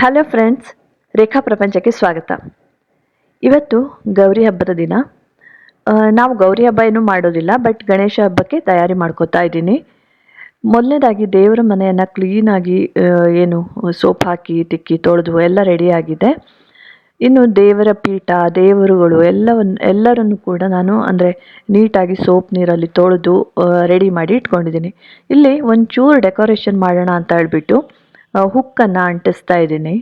Hello friends ರೇಖಾ ಪ್ರಪಂಚಕ್ಕೆ ಸ್ವಾಗತ ಇವತ್ತು ಗೌರಿ ಹಬ್ಬದ ದಿನ. ನಾವು ಗೌರಿ ಹಬ್ಬ ಏನೂ ಮಾಡೋದಿಲ್ಲ ಬಟ್ ಗಣೇಶ ಹಬ್ಬಕ್ಕೆ ತಯಾರಿ ಮಾಡ್ಕೋತಾ ಇದ್ದೀನಿ. ಮೊದಲನೇದಾಗಿ ದೇವರ ಮನೆಯನ್ನು ಕ್ಲೀನಾಗಿ ಏನು ಸೋಪ್ ಹಾಕಿ, ತಿಕ್ಕಿ, ತೊಳೆದು ಎಲ್ಲ ರೆಡಿ ಆಗಿದೆ. ಇನ್ನು ದೇವರ ಪೀಠ, ದೇವರುಗಳು ಎಲ್ಲವನ್ನು ಎಲ್ಲರನ್ನು ಕೂಡ ನಾನು ಅಂದರೆ ನೀಟಾಗಿ ಸೋಪ್ ನೀರಲ್ಲಿ ತೊಳೆದು ರೆಡಿ ಮಾಡಿ ಇಟ್ಕೊಂಡಿದ್ದೀನಿ. ಇಲ್ಲಿ ಒಂಚೂರು ಡೆಕೋರೇಷನ್ ಮಾಡೋಣ ಅಂತ ಹೇಳ್ಬಿಟ್ಟು ಹುಕ್ಕನ್ನು ಅಂಟಿಸ್ತಾ ಇದ್ದೀನಿ.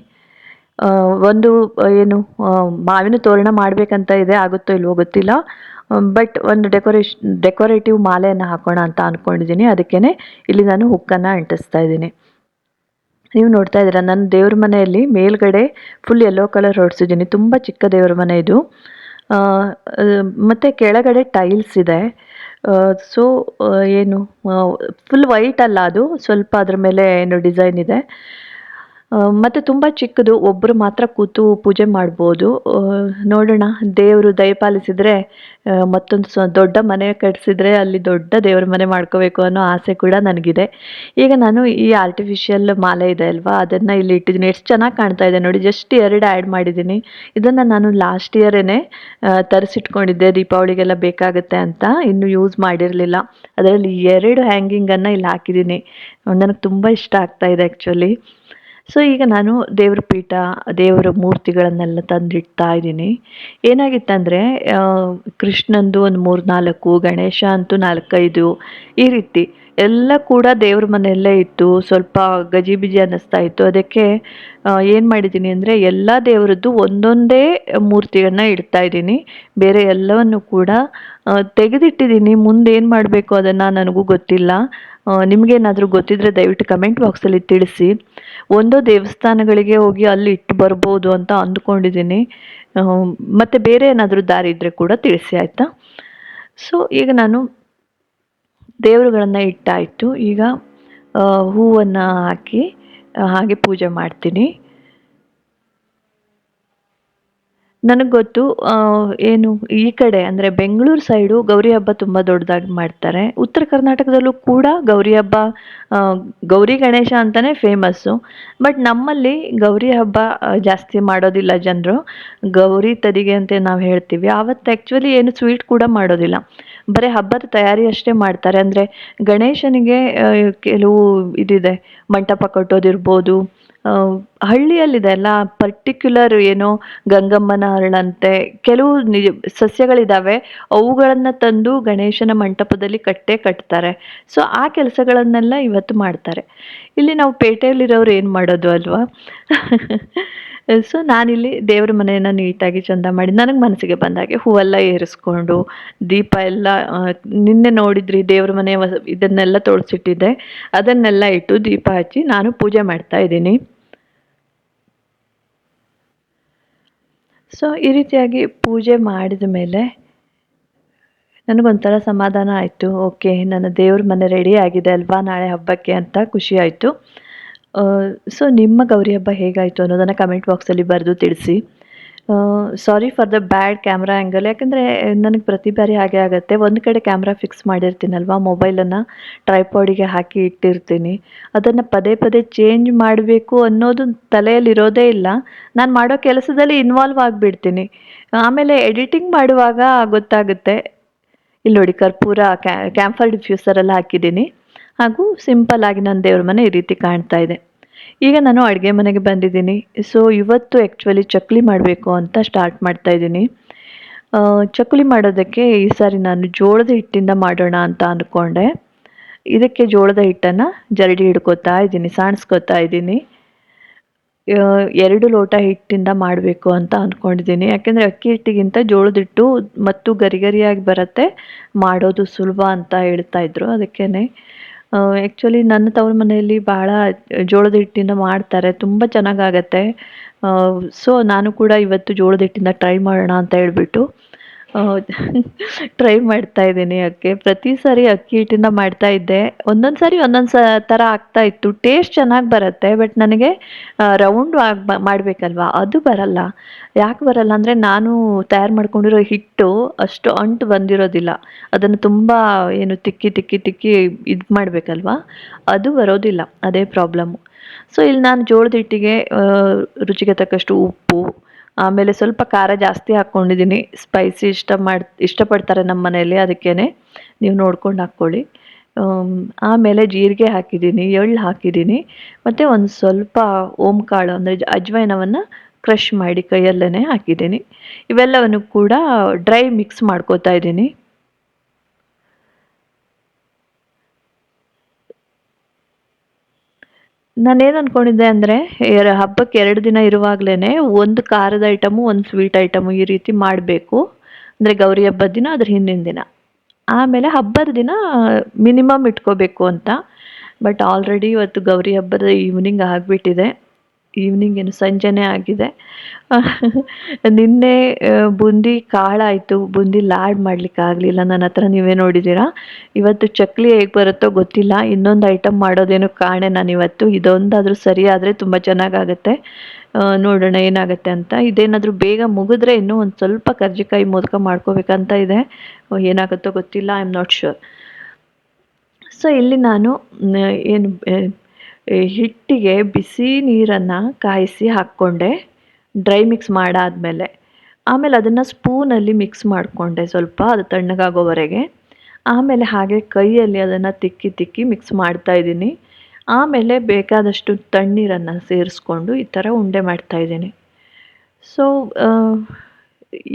ಒಂದು ಏನು ಮಾವಿನ ತೋರಣ ಮಾಡಬೇಕಂತ ಇದೆ, ಆಗುತ್ತೋ ಇಲ್ವೋ ಗೊತ್ತಿಲ್ಲ. ಬಟ್ ಒಂದು ಡೆಕೋರೇಷನ್ ಡೆಕೋರೇಟಿವ್ ಮಾಲೆಯನ್ನು ಹಾಕೋಣ ಅಂತ ಅಂದ್ಕೊಂಡಿದ್ದೀನಿ ಅದಕ್ಕೇ ಇಲ್ಲಿ ನಾನು ಹುಕ್ಕನ್ನು ಅಂಟಿಸ್ತಾ ಇದ್ದೀನಿ. ನೀವು ನೋಡ್ತಾ ಇದ್ದೀರಾ, ನನ್ನ ದೇವ್ರ ಮನೆಯಲ್ಲಿ ಮೇಲ್ಗಡೆ ಫುಲ್ ಯೆಲ್ಲೋ ಕಲರ್ ಹೊಡೆಸಿದ್ದೀನಿ. ತುಂಬ ಚಿಕ್ಕ ದೇವ್ರ ಮನೆ ಇದು. ಮತ್ತೆ ಕೆಳಗಡೆ ಟೈಲ್ಸ್ ಇದೆ. ಸೊ ಏನು ಫುಲ್ ವೈಟ್ ಅಲ್ಲ ಅದು. ಸ್ವಲ್ಪ ಅದ್ರ ಮೇಲೆ ಏನು ಡಿಸೈನ್ ಇದೆ. ಮತ್ತೆ ತುಂಬ ಚಿಕ್ಕದು ಒಬ್ಬರು ಮಾತ್ರ ಕೂತು ಪೂಜೆ ಮಾಡ್ಬೋದು. ನೋಡೋಣ, ದೇವರು ದಯಪಾಲಿಸಿದ್ರೆ ಮತ್ತೊಂದು ದೊಡ್ಡ ಮನೆ ಕಟ್ಟಿಸಿದ್ರೆ ಅಲ್ಲಿ ದೊಡ್ಡ ದೇವ್ರ ಮನೆ ಮಾಡ್ಕೋಬೇಕು ಅನ್ನೋ ಆಸೆ ಕೂಡ ನನಗಿದೆ. ಈಗ ನಾನು ಈ ಆರ್ಟಿಫಿಷಿಯಲ್ ಮಾಲೆ ಇದೆ ಅಲ್ವಾ, ಅದನ್ನು ಇಲ್ಲಿ ಇಟ್ಟಿದ್ದೀನಿ. ಎಷ್ಟು ಚೆನ್ನಾಗಿ ಕಾಣ್ತಾ ಇದೆ ನೋಡಿ ಜಸ್ಟ್ ಎರಡು ಆ್ಯಡ್ ಮಾಡಿದ್ದೀನಿ. ಇದನ್ನು ನಾನು ಲಾಸ್ಟ್ ಇಯರೇನೆ ತರಿಸಿಟ್ಕೊಂಡಿದ್ದೆ, ದೀಪಾವಳಿಗೆಲ್ಲ ಬೇಕಾಗುತ್ತೆ ಅಂತ, ಇನ್ನೂ ಯೂಸ್ ಮಾಡಿರಲಿಲ್ಲ. ಅದರಲ್ಲಿ ಎರಡು ಹ್ಯಾಂಗಿಂಗನ್ನು ಇಲ್ಲಿ ಹಾಕಿದ್ದೀನಿ. ನನಗೆ ತುಂಬ ಇಷ್ಟ ಆಗ್ತಾ ಇದೆ ಆ್ಯಕ್ಚುಲಿ ಸೊ ಈಗ ನಾನು ದೇವ್ರ ಪೀಠ, ದೇವರ ಮೂರ್ತಿಗಳನ್ನೆಲ್ಲ ತಂದಿಡ್ತಾ ಇದ್ದೀನಿ. ಏನಾಗಿತ್ತಂದರೆ ಕೃಷ್ಣಂದು ಒಂದು ಮೂರು ನಾಲ್ಕು ಗಣೇಶ ಅಂತೂ ನಾಲ್ಕೈದು, ಈ ರೀತಿ. ಎಲ್ಲ ಕೂಡ ದೇವ್ರ ಮನೆಯಲ್ಲೇ ಇತ್ತು. ಸ್ವಲ್ಪ ಗಜಿಬಿಜಿ ಅನ್ನಿಸ್ತಾ ಇತ್ತು. ಅದಕ್ಕೆ ಏನು ಮಾಡಿದ್ದೀನಿ ಅಂದರೆ, ಎಲ್ಲ ದೇವರದ್ದು ಒಂದೊಂದೇ ಮೂರ್ತಿಯನ್ನು ಇಡ್ತಾ ಇದ್ದೀನಿ. ಬೇರೆ ಎಲ್ಲವನ್ನು ಕೂಡ ತೆಗೆದಿಟ್ಟಿದ್ದೀನಿ. ಮುಂದೆ ಏನು ಮಾಡಬೇಕು ಅದನ್ನು ನನಗೂ ಗೊತ್ತಿಲ್ಲ. ನಿಮಗೇನಾದರೂ ಗೊತ್ತಿದ್ರೆ ದಯವಿಟ್ಟು ಕಮೆಂಟ್ ಬಾಕ್ಸಲ್ಲಿ ತಿಳಿಸಿ. ಒಂದೋ ದೇವಸ್ಥಾನಗಳಿಗೆ ಹೋಗಿ ಅಲ್ಲಿ ಇಟ್ಟು ಬರ್ಬೋದು ಅಂತ ಅಂದ್ಕೊಂಡಿದ್ದೀನಿ. ಮತ್ತು ಬೇರೆ ಏನಾದರೂ ದಾರಿ ಇದ್ದರೆ ಕೂಡ ತಿಳಿಸಿ, ಆಯಿತಾ? ಸೊ ಈಗ ನಾನು ದೇವರುಗಳನ್ನು ಇಟ್ಟಾಯಿತು. ಈಗ ಹೂವನ್ನು ಹಾಕಿ ಹಾಗೆ ಪೂಜೆ ಮಾಡ್ತೀನಿ. ನನಗೆ ಗೊತ್ತು ಏನು ಈ ಕಡೆ ಅಂದರೆ ಬೆಂಗಳೂರು ಸೈಡು ಗೌರಿ ಹಬ್ಬ ತುಂಬ ದೊಡ್ಡದಾಗಿ ಮಾಡ್ತಾರೆ. ಉತ್ತರ ಕರ್ನಾಟಕದಲ್ಲೂ ಕೂಡ ಗೌರಿ ಹಬ್ಬ ಗೌರಿ ಗಣೇಶ ಅಂತಲೇ ಫೇಮಸ್ಸು ಬಟ್ ನಮ್ಮಲ್ಲಿ ಗೌರಿ ಹಬ್ಬ ಜಾಸ್ತಿ ಮಾಡೋದಿಲ್ಲ ಜನರು. ಗೌರಿ ತದಿಗೆ ಅಂತ ನಾವು ಹೇಳ್ತೀವಿ. ಆವತ್ತು ಆ್ಯಕ್ಚುಲಿ ಏನು ಸ್ವೀಟ್ ಕೂಡ ಮಾಡೋದಿಲ್ಲ. ಬರೀ ಹಬ್ಬದ ತಯಾರಿ ಅಷ್ಟೇ ಮಾಡ್ತಾರೆ. ಅಂದರೆ ಗಣೇಶನಿಗೆ ಕೆಲವು ಇದಿದೆ, ಮಂಟಪ ಕಟ್ಟೋದಿರ್ಬೋದು ಹಳ್ಳಿಯಲ್ಲಿದೆ ಅಲ್ಲ ಪರ್ಟಿಕ್ಯುಲರ್ ಏನೋ ಗಂಗಮ್ಮನ ಹರಳಂತೆ ಕೆಲವು ಸಸ್ಯಗಳಿದ್ದಾವೆ ಅವುಗಳನ್ನು ತಂದು ಗಣೇಶನ ಮಂಟಪದಲ್ಲಿ ಕಟ್ಟೆ ಕಟ್ತಾರೆ. ಸೊ ಆ ಕೆಲಸಗಳನ್ನೆಲ್ಲ ಇವತ್ತು ಮಾಡ್ತಾರೆ. ಇಲ್ಲಿ ನಾವು ಪೇಟೆಯಲ್ಲಿರೋರು ಏನು ಮಾಡೋದು ಅಲ್ವಾ? ಸೊ ನಾನಿಲ್ಲಿ ದೇವ್ರ ಮನೆಯನ್ನು ನೀಟಾಗಿ ಚಂದ ಮಾಡಿ, ನನಗೆ ಮನಸ್ಸಿಗೆ ಬಂದಾಗೆ ಹೂವೆಲ್ಲ ಏರಿಸ್ಕೊಂಡು, ದೀಪ ಎಲ್ಲ ನಿನ್ನೆ ನೋಡಿದ್ರಿ ದೇವ್ರ ಮನೆ ಇದನ್ನೆಲ್ಲ ತೊಳ್ಸಿಟ್ಟಿದ್ದೆ. ಅದನ್ನೆಲ್ಲ ಇಟ್ಟು ದೀಪ ಹಚ್ಚಿ ನಾನು ಪೂಜೆ ಮಾಡ್ತಾ ಇದ್ದೀನಿ. ಸೊ ಈ ರೀತಿಯಾಗಿ ಪೂಜೆ ಮಾಡಿದ ಮೇಲೆ ನನಗೊಂಥರ ಸಮಾಧಾನ ಆಯಿತು. ಓಕೆ ನನ್ನ ದೇವ್ರ ಮನೆ ರೆಡಿ ಆಗಿದೆ ಅಲ್ವಾ? ನಾಳೆ ಹಬ್ಬಕ್ಕೆ ಅಂತ ಖುಷಿ ಸೊ ನಿಮ್ಮ ಗೌರಿ ಹಬ್ಬ ಹೇಗಾಯಿತು ಅನ್ನೋದನ್ನು ಕಮೆಂಟ್ ಬಾಕ್ಸಲ್ಲಿ ಬರೆದು ತಿಳಿಸಿ. Sorry for the bad camera angle ಯಾಕಂದರೆ ನನಗೆ ಪ್ರತಿ ಬಾರಿ ಹಾಗೆ ಆಗುತ್ತೆ. ಒಂದು ಕಡೆ ಕ್ಯಾಮ್ರಾ ಫಿಕ್ಸ್ ಮಾಡಿರ್ತೀನಲ್ವಾ ಮೊಬೈಲನ್ನು ಟ್ರೈಪಾಡಿಗೆ ಹಾಕಿ ಇಟ್ಟಿರ್ತೀನಿ. ಅದನ್ನು ಪದೇ ಪದೇ ಚೇಂಜ್ ಮಾಡಬೇಕು ಅನ್ನೋದು ತಲೆಯಲ್ಲಿರೋದೇ ಇಲ್ಲ. ನಾನು ಮಾಡೋ ಕೆಲಸದಲ್ಲಿ ಇನ್ವಾಲ್ವ್ ಆಗಿಬಿಡ್ತೀನಿ. ಆಮೇಲೆ ಎಡಿಟಿಂಗ್ ಮಾಡುವಾಗ ಗೊತ್ತಾಗುತ್ತೆ. ಇಲ್ಲಿ ನೋಡಿ ಕರ್ಪೂರ ಕ್ಯಾ ಕ್ಯಾಂಫರ್ ಡಿಫ್ಯೂಸರ್ ಎಲ್ಲ ಹಾಕಿದ್ದೀನಿ. ಹಾಗೂ ಸಿಂಪಲ್ ಆಗಿ ನನ್ನ ದೇವ್ರ ಮನೆ ಈ ರೀತಿ ಕಾಣ್ತಾ ಇದೆ. ಈಗ ನಾನು ಅಡುಗೆ ಮನೆಗೆ ಬಂದಿದ್ದೀನಿ. ಸೊ ಇವತ್ತು ಆ್ಯಕ್ಚುಲಿ ಚಕ್ಲಿ ಮಾಡಬೇಕು ಅಂತ ಸ್ಟಾರ್ಟ್ ಮಾಡ್ತಾ ಇದ್ದೀನಿ. ಚಕ್ಲಿ ಮಾಡೋದಕ್ಕೆ ಈ ಸಾರಿ ನಾನು ಜೋಳದ ಹಿಟ್ಟಿಂದ ಮಾಡೋಣ ಅಂತ ಅಂದ್ಕೊಂಡೆ ಇದಕ್ಕೆ ಜೋಳದ ಹಿಟ್ಟನ್ನು ಜರಡಿ ಹಿಡ್ಕೋತಾ ಇದ್ದೀನಿ, ಸಾಣಿಸ್ಕೋತಾ ಇದ್ದೀನಿ. ಎರಡು ಲೋಟ ಹಿಟ್ಟಿಂದ ಮಾಡಬೇಕು ಅಂತ ಅಂದ್ಕೊಂಡಿದ್ದೀನಿ ಯಾಕೆಂದರೆ ಅಕ್ಕಿ ಹಿಟ್ಟಿಗಿಂತ ಜೋಳದ ಹಿಟ್ಟು ಮತ್ತು ಗರಿಗರಿಯಾಗಿ ಬರುತ್ತೆ, ಮಾಡೋದು ಸುಲಭ ಅಂತ ಹೇಳ್ತಾ ಇದ್ರು. ಅದಕ್ಕೇ ಆ್ಯಕ್ಚುಲಿ ನನ್ನ ತವರು ಮನೆಯಲ್ಲಿ ಭಾಳ ಜೋಳದ ಹಿಟ್ಟಿನ ಮಾಡ್ತಾರೆ, ತುಂಬ ಚೆನ್ನಾಗಾಗತ್ತೆ. ಸೊ ನಾನು ಕೂಡ ಇವತ್ತು ಜೋಳದ ಹಿಟ್ಟಿಂದ ಟ್ರೈ ಮಾಡೋಣ ಅಂತ ಹೇಳ್ಬಿಟ್ಟು. ಟ್ರೈ ಮಾಡ್ತಾ ಇದ್ದೀನಿ ಅಕ್ಕಿ. ಪ್ರತಿ ಸಾರಿ ಅಕ್ಕಿ ಹಿಟ್ಟಿಂದ ಮಾಡ್ತಾ ಇದ್ದೆ. ಒಂದೊಂದು ಸಾರಿ ಒಂದೊಂದು ಸ ಥರ ಆಗ್ತಾ ಇತ್ತು. ಟೇಸ್ಟ್ ಚೆನ್ನಾಗಿ ಬರುತ್ತೆ ಬಟ್ ನನಗೆ ರೌಂಡ್ ಆಗಿ ಮಾಡಬೇಕಲ್ವಾ? ಅದು ಬರಲ್ಲ. ಯಾಕೆ ಬರಲ್ಲ ಅಂದರೆ ನಾನು ತಯಾರು ಮಾಡ್ಕೊಂಡಿರೋ ಹಿಟ್ಟು ಅಷ್ಟು ಅಂಟು ಬಂದಿರೋದಿಲ್ಲ. ಅದನ್ನು ತುಂಬ, ಏನು, ತಿಕ್ಕಿ ತಿಕ್ಕಿ ತಿಕ್ಕಿ ಇದು ಮಾಡಬೇಕಲ್ವಾ? ಅದು ಬರೋದಿಲ್ಲ. ಅದೇ ಪ್ರಾಬ್ಲಮ್ಮು ಸೊ ಇಲ್ಲಿ ನಾನು ಜೋಳದ ಹಿಟ್ಟಿಗೆ ರುಚಿಗೆ ತಕ್ಕಷ್ಟು ಉಪ್ಪು ಆಮೇಲೆ ಸ್ವಲ್ಪ ಖಾರ ಜಾಸ್ತಿ ಹಾಕ್ಕೊಂಡಿದ್ದೀನಿ. ಸ್ಪೈಸಿ ಇಷ್ಟ ಮಾಡಿ, ಇಷ್ಟಪಡ್ತಾರೆ ನಮ್ಮ ಮನೆಯಲ್ಲಿ ಅದಕ್ಕೇ ನೀವು ನೋಡ್ಕೊಂಡು ಹಾಕ್ಕೊಳ್ಳಿ. ಆಮೇಲೆ ಜೀರಿಗೆ ಹಾಕಿದ್ದೀನಿ, ಎಳ್ಳು ಹಾಕಿದ್ದೀನಿ. ಮತ್ತು ಒಂದು ಸ್ವಲ್ಪ ಓಂ ಕಾಳು, ಅಂದರೆ ಅಜ್ವೈನವನ್ನು ಕ್ರಷ್ ಮಾಡಿ ಕೈಯಲ್ಲೇ ಹಾಕಿದ್ದೀನಿ. ಇವೆಲ್ಲವನ್ನು ಕೂಡ ಡ್ರೈ ಮಿಕ್ಸ್ ಮಾಡ್ಕೋತಾ ಇದ್ದೀನಿ. ನಾನೇನು ಅಂದ್ಕೊಂಡಿದ್ದೆ ಅಂದರೆ ಹಬ್ಬಕ್ಕೆ ಎರಡು ದಿನ ಇರುವಾಗಲೇ ಒಂದು ಖಾರದ ಐಟಮು ಒಂದು ಸ್ವೀಟ್ ಐಟಮು ಈ ರೀತಿ ಮಾಡಬೇಕು. ಅಂದರೆ ಗೌರಿ ಹಬ್ಬದ ದಿನ, ಅದ್ರ ಹಿಂದಿನ ದಿನ. ಆಮೇಲೆ ಹಬ್ಬದ ದಿನ ಮಿನಿಮಮ್ ಇಟ್ಕೋಬೇಕು ಅಂತ. ಬಟ್ ಆಲ್ರೆಡಿ ಇವತ್ತು ಗೌರಿ ಹಬ್ಬದ ಈವ್ನಿಂಗ್ ಆಗಿಬಿಟ್ಟಿದೆ. ಈವ್ನಿಂಗ್ ಏನು ಸಂಜೆನೇ ಆಗಿದೆ. ನಿನ್ನೆ ಬುಂದಿ ಕಾಳಾಯಿತು ಬೂಂದಿ ಲಾಡ್ ಮಾಡ್ಲಿಕ್ಕೆ ಆಗಲಿಲ್ಲ. ನನ್ನ ಹತ್ರ ನೀವೇ ನೋಡಿದ್ದೀರಾ? ಇವತ್ತು ಚಕ್ಲಿ ಹೇಗೆ ಬರುತ್ತೋ ಗೊತ್ತಿಲ್ಲ. ಇನ್ನೊಂದು ಐಟಮ್ ಮಾಡೋದೇನು ಕಾಣೆ ನಾನು ಇವತ್ತು. ಇದೊಂದಾದರೂ ಸರಿ ತುಂಬ ಚೆನ್ನಾಗಾಗತ್ತೆ. ನೋಡೋಣ ಏನಾಗುತ್ತೆ ಅಂತ. ಇದೇನಾದರೂ ಬೇಗ ಮುಗಿದ್ರೆ ಇನ್ನೂ ಒಂದು ಸ್ವಲ್ಪ ಕರ್ಜಿಕಾಯಿ ಮೋದಕ ಮಾಡ್ಕೋಬೇಕಂತ ಇದೆ. ಏನಾಗುತ್ತೋ ಗೊತ್ತಿಲ್ಲ. I am not sure so ಇಲ್ಲಿ ನಾನು ಏನು ಹಿಟ್ಟಿಗೆ ಬಿಸಿ ನೀರನ್ನು ಕಾಯಿಸಿ ಹಾಕ್ಕೊಂಡೆ, ಡ್ರೈ ಮಿಕ್ಸ್ ಮಾಡಾದಮೇಲೆ. ಆಮೇಲೆ ಅದನ್ನು ಸ್ಪೂನಲ್ಲಿ ಮಿಕ್ಸ್ ಮಾಡಿಕೊಂಡೆ ಸ್ವಲ್ಪ, ಅದು ತಣ್ಣಗಾಗೋವರೆಗೆ. ಆಮೇಲೆ ಹಾಗೆ ಕೈಯಲ್ಲಿ ಅದನ್ನು ತಿಕ್ಕಿ ತಿಕ್ಕಿ ಮಿಕ್ಸ್ ಮಾಡ್ತಾ ಇದ್ದೀನಿ. ಆಮೇಲೆ ಬೇಕಾದಷ್ಟು ತಣ್ಣೀರನ್ನು ಸೇರಿಸ್ಕೊಂಡು ಈ ಥರ ಉಂಡೆ ಮಾಡ್ತಾಯಿದ್ದೀನಿ ಸೊ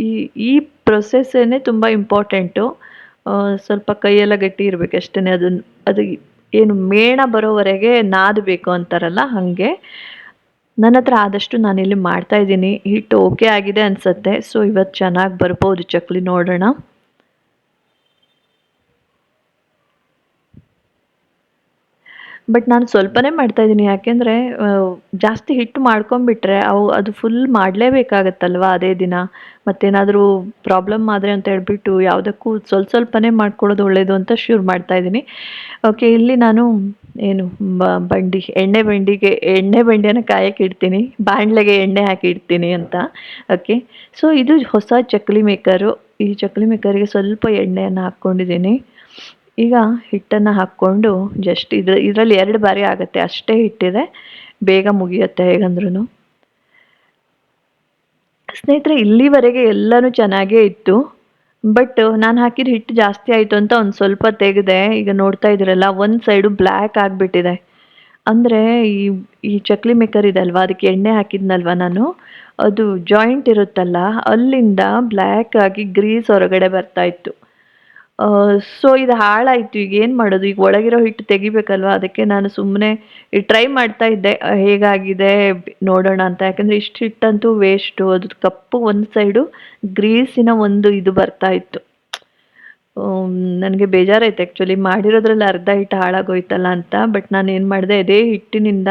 ಈ ಈ ಪ್ರೊಸೆಸ್ಸೇ ತುಂಬ ಇಂಪಾರ್ಟೆಂಟು ಸ್ವಲ್ಪ ಕೈಯೆಲ್ಲ ಗಟ್ಟಿ ಇರಬೇಕು ಅಷ್ಟೇ ಅದನ್ನು ಅದು ಏನು ಮೇಣ ಬರೋವರೆಗೆ ನಾದಬೇಕು ಅಂತಾರಲ್ಲ ಹಾಗೆ. ನನ್ನ ಹತ್ರ ಆದಷ್ಟು ನಾನಿಲ್ಲಿ ಮಾಡ್ತಾ ಇದ್ದೀನಿ. ಹಿಟ್ಟು ಓಕೆ ಆಗಿದೆ ಅನಿಸುತ್ತೆ. ಸೊ ಇವತ್ತು ಚೆನ್ನಾಗಿ ಬರ್ಬೋದು ಚಕ್ಲಿ ನೋಡೋಣ. ಬಟ್ ನಾನು ಸ್ವಲ್ಪನೇ ಮಾಡ್ತಾ ಇದ್ದೀನಿ. ಯಾಕೆಂದರೆ ಜಾಸ್ತಿ ಹಿಟ್ಟು ಮಾಡ್ಕೊಂಡ್ಬಿಟ್ರೆ ಅವು, ಅದು ಫುಲ್ ಮಾಡಲೇಬೇಕಾಗತ್ತಲ್ವ ಅದೇ ದಿನ? ಮತ್ತೇನಾದರೂ ಪ್ರಾಬ್ಲಮ್ ಆದರೆ ಅಂತ ಹೇಳ್ಬಿಟ್ಟು ಯಾವುದಕ್ಕೂ ಸ್ವಲ್ಪ ಸ್ವಲ್ಪನೇ ಮಾಡ್ಕೊಳ್ಳೋದು ಒಳ್ಳೆಯದು ಅಂತ ಶುರು ಮಾಡ್ತಾ ಇದ್ದೀನಿ. ಓಕೆ ಇಲ್ಲಿ ನಾನು ಏನು ಬಂಡಿ, ಎಣ್ಣೆ ಬಂಡಿಗೆ, ಎಣ್ಣೆ ಬಂಡಿಯನ್ನು ಕಾಯಕ್ಕೆ ಇಡ್ತೀನಿ. ಬಾಣಲೆಗೆ ಎಣ್ಣೆ ಹಾಕಿ ಇಡ್ತೀನಿ ಅಂತ. ಓಕೆ ಸೊ ಇದು ಹೊಸ ಚಕ್ಲಿ ಮೇಕರು ಈ ಚಕ್ಲಿ ಮೇಕರಿಗೆ ಸ್ವಲ್ಪ ಎಣ್ಣೆಯನ್ನು ಹಾಕ್ಕೊಂಡಿದ್ದೀನಿ. ಈಗ ಹಿಟ್ಟನ್ನು ಹಾಕ್ಕೊಂಡು ಜಸ್ಟ್ ಇದ್ರ, ಇದರಲ್ಲಿ ಎರಡು ಬಾರಿ ಆಗುತ್ತೆ, ಅಷ್ಟೇ ಹಿಟ್ಟಿದೆ. ಬೇಗ ಮುಗಿಯುತ್ತೆ ಹೇಗಂದ್ರೂ ಸ್ನೇಹಿತರೆ, ಇಲ್ಲಿವರೆಗೆ ಎಲ್ಲನೂ ಚೆನ್ನಾಗೇ ಇತ್ತು. ಬಟ್ ನಾನು ಹಾಕಿದ ಹಿಟ್ಟು ಜಾಸ್ತಿ ಆಯಿತು ಅಂತ ಒಂದು ಸ್ವಲ್ಪ ತೆಗೆದೆ, ಈಗ ನೋಡ್ತಾ ಇದ್ದೀರಲ್ಲ, ಒಂದು ಸೈಡು ಬ್ಲ್ಯಾಕ್ ಆಗಿಬಿಟ್ಟಿದೆ. ಅಂದರೆ ಈ ಈ ಚಕ್ಲಿ ಮೇಕರ್ ಇದೆ ಅಲ್ವಾ ಅದಕ್ಕೆ ಎಣ್ಣೆ ಹಾಕಿದ್ನಲ್ವ ನಾನು? ಅದು ಜಾಯಿಂಟ್ ಇರುತ್ತಲ್ಲ, ಅಲ್ಲಿಂದ ಬ್ಲ್ಯಾಕ್ ಆಗಿ ಗ್ರೀಸ್ ಹೊರಗಡೆ ಬರ್ತಾ ಇತ್ತು. ಸೊ ಇದು ಹಾಳಾಯಿತು. ಈಗ ಏನು ಮಾಡೋದು? ಈಗ ಒಳಗಿರೋ ಹಿಟ್ಟು ತೆಗಿಬೇಕಲ್ವ? ಅದಕ್ಕೆ ನಾನು ಸುಮ್ಮನೆ ಟ್ರೈ ಮಾಡ್ತಾ ಇದ್ದೆ. ಹೇಗಾಗಿದೆ? ನೋಡೋಣ ಅಂತ. ಯಾಕಂದರೆ ಇಷ್ಟು ಹಿಟ್ಟಂತೂ ವೇಸ್ಟು ಅದು ಕಪ್ಪು ಒಂದು ಸೈಡು ಗ್ರೀಸಿನ ಒಂದು ಇದು ಬರ್ತಾ ಇತ್ತು. ನನಗೆ ಬೇಜಾರಾಯ್ತು ಆ್ಯಕ್ಚುಲಿ ಮಾಡಿರೋದ್ರಲ್ಲಿ ಅರ್ಧ ಹಿಟ್ಟು ಹಾಳಾಗೋಯ್ತಲ್ಲ ಅಂತ. ಬಟ್ ನಾನು ಏನು ಮಾಡಿದೆ? ಅದೇ ಹಿಟ್ಟಿನಿಂದ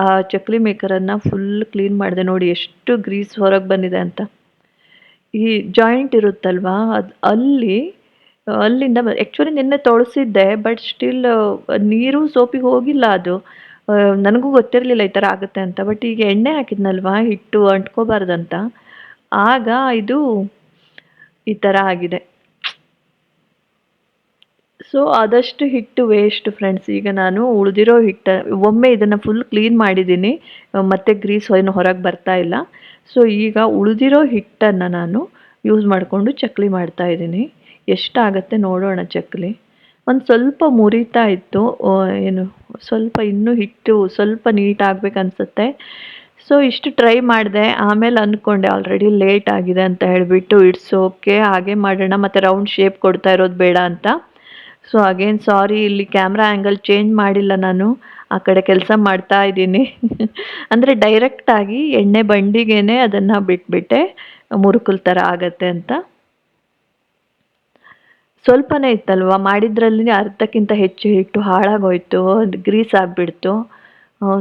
ಆ ಚಕ್ಲಿ ಮೇಕರನ್ನು ಫುಲ್ ಕ್ಲೀನ್ ಮಾಡಿದೆ. ನೋಡಿ ಎಷ್ಟು ಗ್ರೀಸ್ ಹೊರಗೆ ಬಂದಿದೆ ಅಂತ. ಈ ಜಾಯಿಂಟ್ ಇರುತ್ತಲ್ವಾ? ಅದು ಅಲ್ಲಿ ಅಲ್ಲಿಂದ ಆ್ಯಕ್ಚುಲಿ ನಿನ್ನೆ ತೊಳಸಿದ್ದೆ ಬಟ್ ಸ್ಟಿಲ್ ನೀರು ಸೋಪಿಗೆ ಹೋಗಿಲ್ಲ ಅದು. ನನಗೂ ಗೊತ್ತಿರಲಿಲ್ಲ ಈ ಥರ ಆಗುತ್ತೆ ಅಂತ ಬಟ್ ಈಗ ಎಣ್ಣೆ ಹಾಕಿದ್ನಲ್ವಾ, ಹಿಟ್ಟು ಅಂಟ್ಕೋಬಾರ್ದಂತ. ಆಗ ಇದು ಈ ಥರ ಆಗಿದೆ. ಸೊ ಆದಷ್ಟು ಹಿಟ್ಟು ವೇಸ್ಟ್ ಫ್ರೆಂಡ್ಸ್ ಈಗ ನಾನು ಉಳಿದಿರೋ ಹಿಟ್ಟು, ಒಮ್ಮೆ ಇದನ್ನು ಫುಲ್ ಕ್ಲೀನ್ ಮಾಡಿದ್ದೀನಿ ಮತ್ತೆ ಗ್ರೀಸ್ ಏನು ಹೊರಗೆ ಬರ್ತಾ ಇಲ್ಲ. ಸೊ ಈಗ ಉಳಿದಿರೋ ಹಿಟ್ಟನ್ನು ನಾನು ಯೂಸ್ ಮಾಡಿಕೊಂಡು ಚಕ್ಲಿ ಮಾಡ್ತಾ ಇದ್ದೀನಿ. ಎಷ್ಟಾಗತ್ತೆ ನೋಡೋಣ ಚಕ್ಲಿ. ಒಂದು ಸ್ವಲ್ಪ ಮುರಿತಾ ಇತ್ತು ಏನು, ಸ್ವಲ್ಪ ಇನ್ನೂ ಹಿಟ್ಟು ಸ್ವಲ್ಪ ನೀಟ್ ಅನಿಸುತ್ತೆ. ಸೊ ಇಷ್ಟು ಟ್ರೈ ಮಾಡಿದೆ, ಆಮೇಲೆ ಅಂದ್ಕೊಂಡೆ ಆಲ್ರೆಡಿ ಲೇಟ್ ಆಗಿದೆ ಅಂತ ಹೇಳಿಬಿಟ್ಟು ಇಟ್ಸ್ ಓಕೆ ಹಾಗೆ ಮಾಡೋಣ, ಮತ್ತು ರೌಂಡ್ ಶೇಪ್ ಕೊಡ್ತಾ ಇರೋದು ಬೇಡ ಅಂತ. ಸೊ ಅಗೇನ್ ಸಾರಿ ಇಲ್ಲಿ ಕ್ಯಾಮ್ರಾ ಆ್ಯಂಗಲ್ ಚೇಂಜ್ ಮಾಡಿಲ್ಲ ನಾನು, ಆ ಕಡೆ ಕೆಲಸ ಮಾಡ್ತಾ ಇದ್ದೀನಿ. ಅಂದರೆ ಡೈರೆಕ್ಟಾಗಿ ಎಣ್ಣೆ ಬಂಡಿಗೇನೆ ಅದನ್ನು ಬಿಟ್ಬಿಟ್ಟೆ, ಮುರುಕುಲ್ ಥರ ಆಗತ್ತೆ ಅಂತ. ಸ್ವಲ್ಪನೇ ಇತ್ತಲ್ವ? ಮಾಡಿದ್ರಲ್ಲಿ ಅರ್ಧಕ್ಕಿಂತ ಹೆಚ್ಚು ಹಿಟ್ಟು ಹಾಳಾಗೋಯ್ತು ಗ್ರೀಸ್ ಆಗಿಬಿಡ್ತು.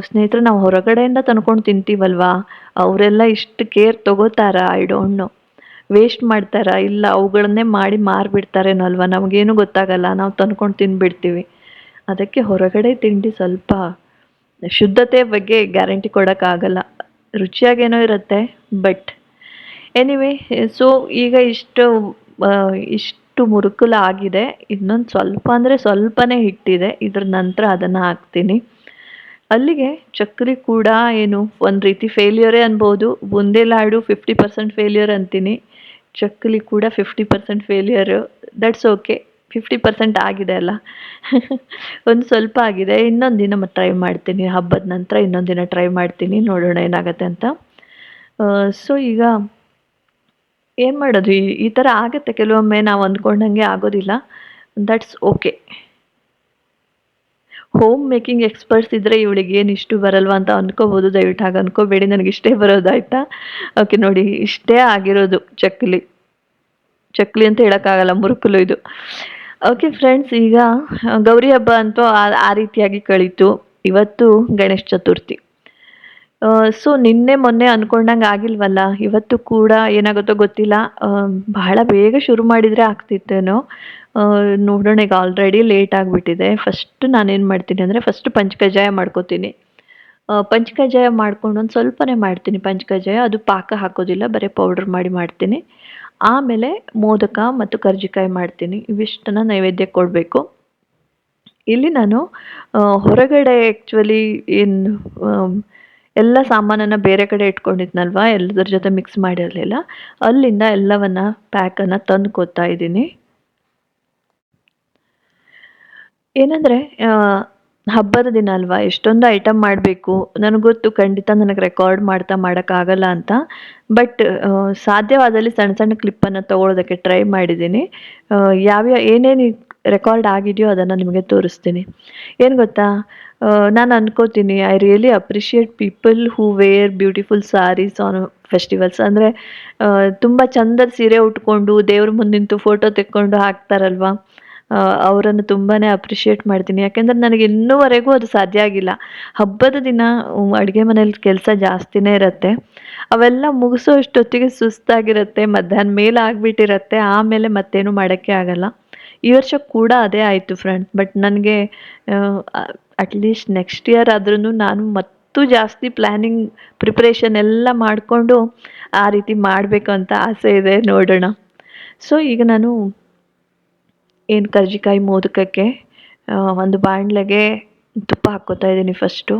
ಸ್ನೇಹಿತರೆ ನಾವು ಹೊರಗಡೆಯಿಂದ ತಂದ್ಕೊಂಡು ತಿಂತೀವಲ್ವಾ? ಅವರೆಲ್ಲ ಇಷ್ಟು ಕೇರ್ ತಗೋತಾರಾ? ಐ ಡೋಂಟ್ ನೋ ವೇಸ್ಟ್ ಮಾಡ್ತಾರಾ? ಇಲ್ಲ ಅವುಗಳನ್ನೇ ಮಾಡಿ ಮಾರಿಬಿಡ್ತಾರೇನೋ ಅಲ್ವಾ? ನಮಗೇನು ಗೊತ್ತಾಗಲ್ಲ ನಾವು ತಂದ್ಕೊಂಡು ತಿಂದ್ಬಿಡ್ತೀವಿ. ಅದಕ್ಕೆ ಹೊರಗಡೆ ತಿಂಡಿ ಸ್ವಲ್ಪ ಶುದ್ಧತೆ ಬಗ್ಗೆ ಗ್ಯಾರಂಟಿ ಕೊಡೋಕ್ಕಾಗಲ್ಲ. ರುಚಿಯಾಗೇನೋ ಇರುತ್ತೆ ಬಟ್ ಎನಿವೇ ಸೊ ಈಗ ಇಷ್ಟು ಆ, ಇಷ್ಟು ಮುರುಕುಲ ಆಗಿದೆ. ಇನ್ನೊಂದು ಸ್ವಲ್ಪ ಅಂದರೆ ಸ್ವಲ್ಪನೇ ಹಿಟ್ಟಿದೆ. ಇದ್ರ ನಂತರ ಅದನ್ನು ಹಾಕ್ತೀನಿ. ಅಲ್ಲಿಗೆ ಚಕ್ರಿ ಕೂಡ ಏನು ಒಂದು ರೀತಿ ಫೇಲ್ಯೂರೇ ಅನ್ಬೋದು. Boondi laddu fifty percent failure ಅಂತೀನಿ. ಚಕ್ಕಲಿ ಕೂಡ fifty percent failure that's okay fifty percent ಆಗಿದೆ ಅಲ್ಲ. ಒಂದು ಸ್ವಲ್ಪ ಆಗಿದೆ. ಇನ್ನೊಂದು ದಿನ ಮತ್ತೆ ಟ್ರೈ ಮಾಡ್ತೀನಿ. ಹಬ್ಬದ ನಂತರ ಇನ್ನೊಂದು ದಿನ ಟ್ರೈ ಮಾಡ್ತೀನಿ. ನೋಡೋಣ ಏನಾಗುತ್ತೆ ಅಂತ. ಸೊ ಈಗ ಏನು ಮಾಡೋದು? ಈ ಈ ಥರ ಆಗುತ್ತೆ. ಕೆಲವೊಮ್ಮೆ ನಾವು ಅಂದ್ಕೊಂಡಂಗೆ ಆಗೋದಿಲ್ಲ. That's okay home making experts ಇದ್ದರೆ ಇವಳಿಗೆ ಏನು ಇಷ್ಟು ಬರಲ್ವಾ ಅಂತ ಅನ್ಕೋಬೋದು. ದಯವಿಟ್ಟು ಹಾಗೆ ಅನ್ಕೋಬೇಡಿ. ನನಗೆ ಇಷ್ಟೇ ಬರೋದಾಯ್ತಾ ಓಕೆ ನೋಡಿ. ಇಷ್ಟೇ ಆಗಿರೋದು ಚಕ್ಲಿ. ಚಕ್ಲಿ ಅಂತ ಹೇಳೋಕ್ಕಾಗಲ್ಲ. ಮುರುಕಲು ಇದು. ಓಕೆ ಫ್ರೆಂಡ್ಸ್ ಈಗ ಗೌರಿ ಹಬ್ಬ ಅಂತೂ ಆ ರೀತಿಯಾಗಿ ಕಳೀತು. ಇವತ್ತು ಗಣೇಶ ಚತುರ್ಥಿ. ಸೊ ನಿನ್ನೆ ಮೊನ್ನೆ ಅನ್ಕೊಂಡಂಗೆ ಆಗಿಲ್ವಲ್ಲ? ಇವತ್ತು ಕೂಡ ಏನಾಗುತ್ತೋ ಗೊತ್ತಿಲ್ಲ. ಬಹಳ ಬೇಗ ಶುರು ಮಾಡಿದರೆ ಆಗ್ತಿತ್ತೇನೋ? ನೋಡೋಣ, ಈಗ ಆಲ್ರೆಡಿ ಲೇಟ್ ಆಗಿಬಿಟ್ಟಿದೆ. ಫಸ್ಟ್ ನಾನೇನು ಮಾಡ್ತೀನಿ ಅಂದರೆ ಫಸ್ಟ್ ಪಂಚಕಜ್ಜಾಯ ಮಾಡ್ಕೋತೀನಿ. ಪಂಚಕಜ್ಜಾಯ ಮಾಡ್ಕೊಂಡು ಒಂದು ಸ್ವಲ್ಪನೇ ಮಾಡ್ತೀನಿ ಪಂಚಕಜ್ಜಾಯ ಅದು ಪಾಕ ಹಾಕೋದಿಲ್ಲ, ಬರೀ ಪೌಡ್ರ್ ಮಾಡಿ ಮಾಡ್ತೀನಿ. ಆಮೇಲೆ ಮೋದಕ ಮತ್ತು ಕರ್ಜಿಕಾಯಿ ಮಾಡ್ತೀನಿ. ಇವಿಷ್ಟನ್ನ ನೈವೇದ್ಯ ಕೊಡಬೇಕು. ಇಲ್ಲಿ ನಾನು ಹೊರಗಡೆ ಆ್ಯಕ್ಚುಲಿ ಏನು ಎಲ್ಲ ಸಾಮಾನನ್ನು ಬೇರೆ ಕಡೆ ಇಟ್ಕೊಂಡಿದ್ನಲ್ವ, ಎಲ್ಲದ್ರ ಜೊತೆ ಮಿಕ್ಸ್ ಮಾಡಿರಲಿಲ್ಲ. ಅಲ್ಲಿಂದ ಎಲ್ಲವನ್ನ ಪ್ಯಾಕನ್ನು ತಂದುಕೊತಾ ಇದ್ದೀನಿ. ಏನಂದರೆ ಹಬ್ಬದ ದಿನ ಅಲ್ವಾ, ಎಷ್ಟೊಂದು ಐಟಮ್ ಮಾಡಬೇಕು. ನನಗೆ ಗೊತ್ತು, ಖಂಡಿತ ನನಗೆ ರೆಕಾರ್ಡ್ ಮಾಡ್ತಾ ಮಾಡೋಕ್ಕಾಗಲ್ಲ ಅಂತ. ಬಟ್ ಸಾಧ್ಯವಾದಲ್ಲಿ ಸಣ್ಣ ಸಣ್ಣ ಕ್ಲಿಪ್ಪನ್ನು ತೊಗೊಳೋದಕ್ಕೆ ಟ್ರೈ ಮಾಡಿದ್ದೀನಿ. ಯಾವ್ಯಾವ ಏನೇನು ರೆಕಾರ್ಡ್ ಆಗಿದೆಯೋ ಅದನ್ನು ನಿಮಗೆ ತೋರಿಸ್ತೀನಿ. ಏನು ಗೊತ್ತಾ? ನಾನು ಅನ್ಕೋತೀನಿ I really appreciate people who wear beautiful saris on festivals ಅಂದರೆ ತುಂಬ ಚಂದದ ಸೀರೆ ಉಟ್ಕೊಂಡು ದೇವ್ರ ಮುಂದೆ ನಿಂತು ಫೋಟೋ ತೆಕ್ಕೊಂಡು ಹಾಕ್ತಾರಲ್ವಾ? ಅವರನ್ನು ತುಂಬಾ ಅಪ್ರಿಷಿಯೇಟ್ ಮಾಡ್ತೀನಿ. ಯಾಕೆಂದರೆ ನನಗೆ ಇನ್ನೂವರೆಗೂ ಅದು ಸಾಧ್ಯ ಆಗಿಲ್ಲ. ಹಬ್ಬದ ದಿನ ಅಡುಗೆ ಮನೇಲಿ ಕೆಲಸ ಜಾಸ್ತಿನೇ ಇರುತ್ತೆ. ಅವೆಲ್ಲ ಮುಗಿಸೋ ಅಷ್ಟೊತ್ತಿಗೆ ಸುಸ್ತಾಗಿರುತ್ತೆ, ಮಧ್ಯಾಹ್ನ ಮೇಲೆ ಆಗಿಬಿಟ್ಟಿರತ್ತೆ ಆಮೇಲೆ ಮತ್ತೇನು ಮಾಡೋಕ್ಕೆ ಆಗಲ್ಲ. ಈ ವರ್ಷ ಕೂಡ ಅದೇ ಆಯಿತು ಫ್ರೆಂಡ್ ಬಟ್ ನನಗೆ ಅಟ್ಲೀಸ್ಟ್ ನೆಕ್ಸ್ಟ್ ಇಯರ್ ಆದ್ರೂ ನಾನು ಮತ್ತೂ ಜಾಸ್ತಿ ಪ್ಲ್ಯಾನಿಂಗ್ ಪ್ರಿಪ್ರೇಷನ್ ಎಲ್ಲ ಮಾಡಿಕೊಂಡು ಆ ರೀತಿ ಮಾಡಬೇಕು ಅಂತ ಆಸೆ ಇದೆ ನೋಡೋಣ. ಸೊ ಈಗ ನಾನು ಏನು ಕರ್ಜಿಕಾಯಿ ಮೋದಕಕ್ಕೆ ಒಂದು ಬಾಣಲೆಗೆ ತುಪ್ಪ ಹಾಕ್ಕೋತಾ ಇದ್ದೀನಿ ಫಸ್ಟು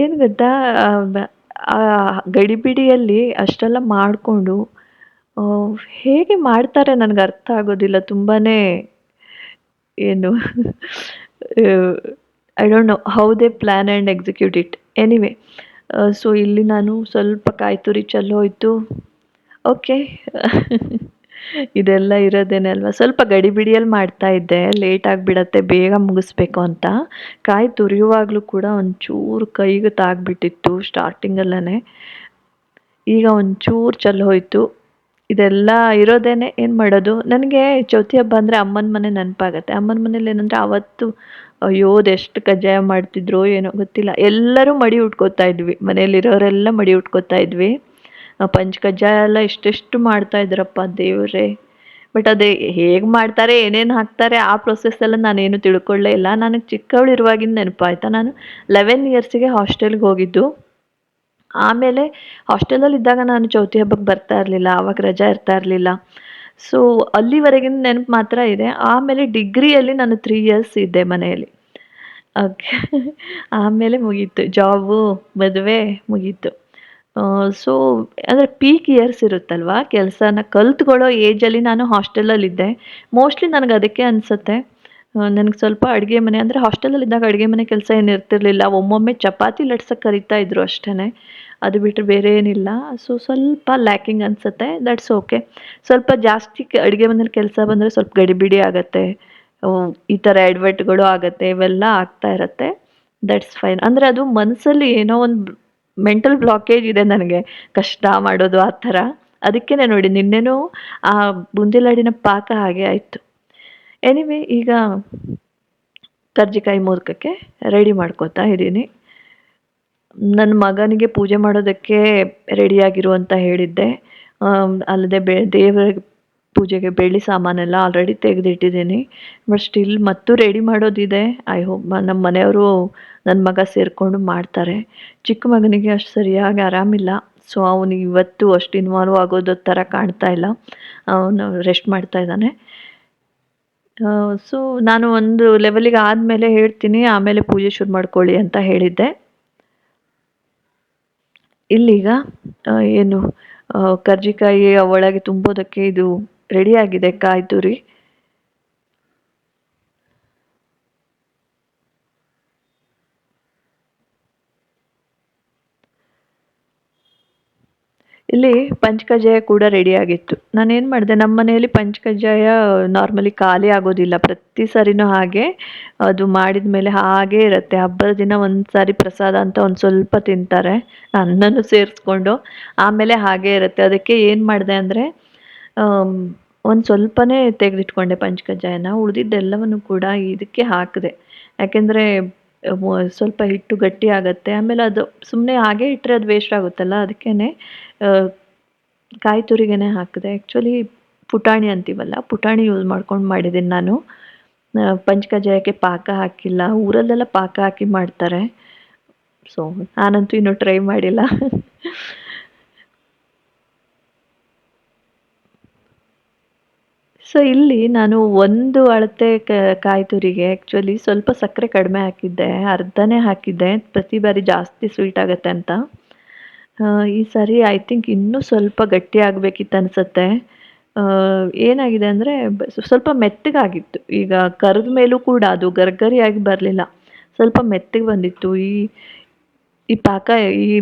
ಏನು ಗೊತ್ತಾ ಗಡಿಬಿಡಿಯಲ್ಲಿ ಅಷ್ಟೆಲ್ಲ ಮಾಡಿಕೊಂಡು ಹೇಗೆ ಮಾಡ್ತಾರೆ ನನಗೆ ಅರ್ಥ ಆಗೋದಿಲ್ಲ. ತುಂಬಾ ಏನು I don't know how they plan and execute it anyway so ಇಲ್ಲಿ ನಾನು ಸ್ವಲ್ಪ ಕಾಯ್ತುರಿ ಚಲೋ ಚೆಲ್ಲೋಯ್ತು ಓಕೆ ಇದೆಲ್ಲ ಇರೋದೇನೆ ಅಲ್ವಾ? ಸ್ವಲ್ಪ ಗಡಿಬಿಡಿಯಲ್ಲಿ ಮಾಡ್ತಾ ಇದ್ದೆ. ಲೇಟ್ ಆಗಿಬಿಡತ್ತೆ. ಬೇಗ ಮುಗಿಸ್ಬೇಕು ಅಂತ. ಕಾಯಿ ತುರಿಯುವಾಗಲೂ ಕೂಡ ಒಂಚೂರು ಕೈಗೆ ತಾಗ್ಬಿಟ್ಟಿತ್ತು ಸ್ಟಾರ್ಟಿಂಗಲ್ಲೇ ಈಗ ಒಂಚೂರು ಚಲ್ಲು ಹೋಯಿತು. ಇದೆಲ್ಲ ಇರೋದೇನೆ. ಏನು ಮಾಡೋದು? ನನಗೆ ಚೌತಿ ಹಬ್ಬ ಅಂದರೆ ಅಮ್ಮನ ಮನೆ ನೆನಪಾಗತ್ತೆ. ಅಮ್ಮನ ಮನೇಲಿ ಏನಂದರೆ ಅವತ್ತು ಅಯ್ಯೋ ಎಷ್ಟು ಕಜ್ಜಾಯ ಮಾಡ್ತಿದ್ರು ಏನೋ ಗೊತ್ತಿಲ್ಲ. ಎಲ್ಲರೂ ಮಡಿ ಉಟ್ಕೋತಾ ಇದ್ವಿ. ಮನೇಲಿರೋರೆಲ್ಲ ಮಡಿ ಉಟ್ಕೋತಾ ಇದ್ವಿ. ಆ ಪಂಚ ಕಜ್ಜಾಯ ಎಲ್ಲ ಎಷ್ಟೆಷ್ಟು ಮಾಡ್ತಾ ಇದ್ರಪ್ಪ ದೇವರೇ. ಬಟ್ ಅದೇ ಹೇಗೆ ಮಾಡ್ತಾರೆ, ಏನೇನು ಹಾಕ್ತಾರೆ, ಆ ಪ್ರೊಸೆಸ್ ಎಲ್ಲ ನಾನೇನು ತಿಳ್ಕೊಳ್ಳೇ ಇಲ್ಲ. ನನಗೆ ಚಿಕ್ಕವಳಿರುವಾಗಿಂದ ನೆನಪಾಯ್ತಾ, ನಾನು ಲೆವೆನ್ ಇಯರ್ಸಿಗೆ ಹಾಸ್ಟೆಲ್ಗೆ ಹೋಗಿದ್ದು. ಆಮೇಲೆ ಹಾಸ್ಟೆಲಲ್ಲಿ ಇದ್ದಾಗ ನಾನು ಚೌತಿ ಹಬ್ಬಕ್ಕೆ ಬರ್ತಾ ಇರಲಿಲ್ಲ ಆವಾಗ ರಜಾ ಇರ್ತಾ ಇರಲಿಲ್ಲ. ಸೊ ಅಲ್ಲಿವರೆಗಿನ ನೆನಪು ಮಾತ್ರ ಇದೆ. ಆಮೇಲೆ ಡಿಗ್ರಿಯಲ್ಲಿ ನಾನು ತ್ರೀ ಇಯರ್ಸ್ ಇದ್ದೆ ಮನೆಯಲ್ಲಿ. ಓಕೆ ಆಮೇಲೆ ಮುಗೀತು. ಜಾಬು ಮದುವೆ ಮುಗೀತು. ಸೊ ಅಂದರೆ ಪೀಕ್ ಇಯರ್ಸ್ ಇರುತ್ತಲ್ವಾ ಕೆಲಸನ ಕಲ್ತ್ಕೊಳ್ಳೋ ಏಜಲ್ಲಿ ನಾನು ಹಾಸ್ಟೆಲಲ್ಲಿದ್ದೆ ಮೋಸ್ಟ್ಲಿ ನನಗೆ ಅದಕ್ಕೆ ಅನಿಸುತ್ತೆ. ನನಗೆ ಸ್ವಲ್ಪ ಅಡುಗೆ ಮನೆ, ಅಂದರೆ ಹಾಸ್ಟೆಲಲ್ಲಿದ್ದಾಗ ಅಡುಗೆ ಮನೆ ಕೆಲಸ ಏನು ಇರ್ತಿರ್ಲಿಲ್ಲ. ಒಮ್ಮೊಮ್ಮೆ ಚಪಾತಿ ಲಟ್ಸಕ್ಕೆ ಕರಿತಾ ಇದ್ರು ಅಷ್ಟೇ ಅದು ಬಿಟ್ಟರೆ ಬೇರೆ ಏನಿಲ್ಲ. ಸೊ ಸ್ವಲ್ಪ ಲ್ಯಾಕಿಂಗ್ ಅನಿಸುತ್ತೆ. ದಟ್ಸ್ ಓಕೆ ಸ್ವಲ್ಪ ಜಾಸ್ತಿ ಅಡುಗೆ ಮನೇಲಿ ಕೆಲಸ ಬಂದರೆ ಸ್ವಲ್ಪ ಗಡಿಬಿಡಿ ಆಗುತ್ತೆ. ಈ ಥರ ಎಡ್ವರ್ಟ್ಗಳು ಆಗುತ್ತೆ. ಇವೆಲ್ಲ ಆಗ್ತಾ ಇರತ್ತೆ. ದಟ್ಸ್ ಫೈನ್ ಅಂದರೆ ಅದು ಮನಸ್ಸಲ್ಲಿ ಏನೋ ಒಂದು ಮೆಂಟಲ್ ಬ್ಲಾಕೇಜ್ ಇದೆ ನನಗೆ. ಕಷ್ಟ ಮಾಡೋದು ಆ ಥರ. ಅದಕ್ಕೇ ನೋಡಿ, ನಿನ್ನೆನೂ ಆ ಬುಂದಿಲಾಡಿನ ಪಾಕ ಹಾಗೆ ಆಯಿತು. ಎನಿವೆ ಈಗ ಕರ್ಜಿಕಾಯಿ ಮೂರ್ಕಕ್ಕೆ ರೆಡಿ ಮಾಡ್ಕೋತಾ ಇದ್ದೀನಿ. ನನ್ನ ಮಗನಿಗೆ ಪೂಜೆ ಮಾಡೋದಕ್ಕೆ ರೆಡಿಯಾಗಿರು ಅಂತ ಹೇಳಿದ್ದೆ. ಅಲ್ಲದೆ ಬೆ, ದೇವರ ಪೂಜೆಗೆ ಬೆಳ್ಳಿ ಸಾಮಾನೆಲ್ಲ ಆಲ್ರೆಡಿ ತೆಗೆದಿಟ್ಟಿದ್ದೀನಿ. ಬಟ್ ಸ್ಟಿಲ್ ಮತ್ತೂ ರೆಡಿ ಮಾಡೋದಿದೆ. ಐ ಹೋಪ್ ನಮ್ಮ ಮನೆಯವರು ನನ್ನ ಮಗ ಸೇರಿಕೊಂಡು ಮಾಡ್ತಾರೆ. ಚಿಕ್ಕ ಮಗನಿಗೆ ಅಷ್ಟು ಸರಿಯಾಗಿ ಆರಾಮಿಲ್ಲ. ಸೊ ಅವನು ಇವತ್ತು ಅಷ್ಟು ಇನ್ವಾಲ್ವ್ ಆಗೋದು ಥರ ಕಾಣ್ತಾ ಇಲ್ಲ. ಅವನು ರೆಸ್ಟ್ ಮಾಡ್ತಾ ಇದ್ದಾನೆ. ಸೊ ನಾನು ಒಂದು ಲೆವೆಲಿಗೆ ಆದಮೇಲೆ ಹೇಳ್ತೀನಿ. ಆಮೇಲೆ ಪೂಜೆ ಶುರು ಮಾಡ್ಕೊಳ್ಳಿ ಅಂತ ಹೇಳಿದ್ದೆ. ಇಲ್ಲಿಗ ಏನು ಕರ್ಜಿಕಾಯಿ ಒಳಗೆ ತುಂಬೋದಕ್ಕೆ ಇದು ರೆಡಿಯಾಗಿದೆ ಕಾಯಿ ತುರಿ ಇಲ್ಲಿ ಪಂಚಕಜ್ಜಾಯ ಕೂಡ ರೆಡಿ ಆಗಿತ್ತು. ನಾನು ಏನು ಮಾಡಿದೆ ನಮ್ಮ ಮನೆಯಲ್ಲಿ ಪಂಚಕಜ್ಜಾಯ ನಾರ್ಮಲಿ ಖಾಲಿ ಆಗೋದಿಲ್ಲ. ಪ್ರತಿ ಸರಿನೂ ಹಾಗೆ ಅದು ಮಾಡಿದ ಮೇಲೆ ಹಾಗೇ ಇರುತ್ತೆ. ಹಬ್ಬದ ದಿನ ಒಂದು ಸಾರಿ ಪ್ರಸಾದ ಅಂತ ಒಂದು ಸ್ವಲ್ಪ ತಿಂತಾರೆ ಅನ್ನನೂ ಸೇರಿಸ್ಕೊಂಡು. ಆಮೇಲೆ ಹಾಗೇ ಇರುತ್ತೆ. ಅದಕ್ಕೆ ಏನು ಮಾಡಿದೆ ಅಂದರೆ ಒಂದು ಸ್ವಲ್ಪನೇ ತೆಗೆದಿಟ್ಕೊಂಡೆ ಪಂಚಕಜ್ಜಾಯನ ಉಳಿದಿದ್ದೆಲ್ಲವನ್ನು ಕೂಡ ಇದಕ್ಕೆ ಹಾಕಿದೆ. ಯಾಕೆಂದರೆ ಸ್ವಲ್ಪ ಹಿಟ್ಟು ಗಟ್ಟಿ ಆಗುತ್ತೆ. ಆಮೇಲೆ ಅದು ಸುಮ್ಮನೆ ಹಾಗೆ ಇಟ್ಟರೆ ಅದು ವೇಸ್ಟ್ ಆಗುತ್ತಲ್ಲ ಅದಕ್ಕೇ ಕಾಯಿ ತುರಿಗೆನೆ ಹಾಕಿದೆ. ಆ್ಯಕ್ಚುಲಿ ಪುಟಾಣಿ ಅಂತೀವಲ್ಲ, ಪುಟಾಣಿ ಯೂಸ್ ಮಾಡ್ಕೊಂಡು ಮಾಡಿದ್ದೀನಿ ನಾನು. ಪಂಚಕಜಾಯಕ್ಕೆ ಪಾಕ ಹಾಕಿಲ್ಲ, ಊರಲ್ಲೆಲ್ಲ ಪಾಕ ಹಾಕಿ ಮಾಡ್ತಾರೆ. ಸೊ ನಾನಂತೂ ಇನ್ನೂ ಟ್ರೈ ಮಾಡಿಲ್ಲ. ಸೊ ಇಲ್ಲಿ ನಾನು ಒಂದು ಅಳತೆ ಕಾಯಿ ತುರಿಗೆ ಆ್ಯಕ್ಚುಲಿ ಸ್ವಲ್ಪ ಸಕ್ಕರೆ ಕಡಿಮೆ ಹಾಕಿದ್ದೆ, ಅರ್ಧನೇ ಹಾಕಿದ್ದೆ. ಪ್ರತಿ ಬಾರಿ ಜಾಸ್ತಿ ಸ್ವೀಟ್ ಆಗುತ್ತೆ ಅಂತ. ಈ ಸಾರಿ ಐ ಥಿಂಕ್ ಇನ್ನೂ ಸ್ವಲ್ಪ ಗಟ್ಟಿ ಆಗಬೇಕಿತ್ತು ಅನಿಸುತ್ತೆ ಏನಾಗಿದೆ ಅಂದರೆ ಸ್ವಲ್ಪ ಮೆತ್ತಗಾಗಿತ್ತು. ಈಗ ಕರಿದ ಮೇಲೂ ಕೂಡ ಅದು ಗರ್ಗರಿಯಾಗಿ ಬರಲಿಲ್ಲ. ಸ್ವಲ್ಪ ಮೆತ್ತಗೆ ಬಂದಿತ್ತು. ಈ ಈ ಪಾಕ, ಈ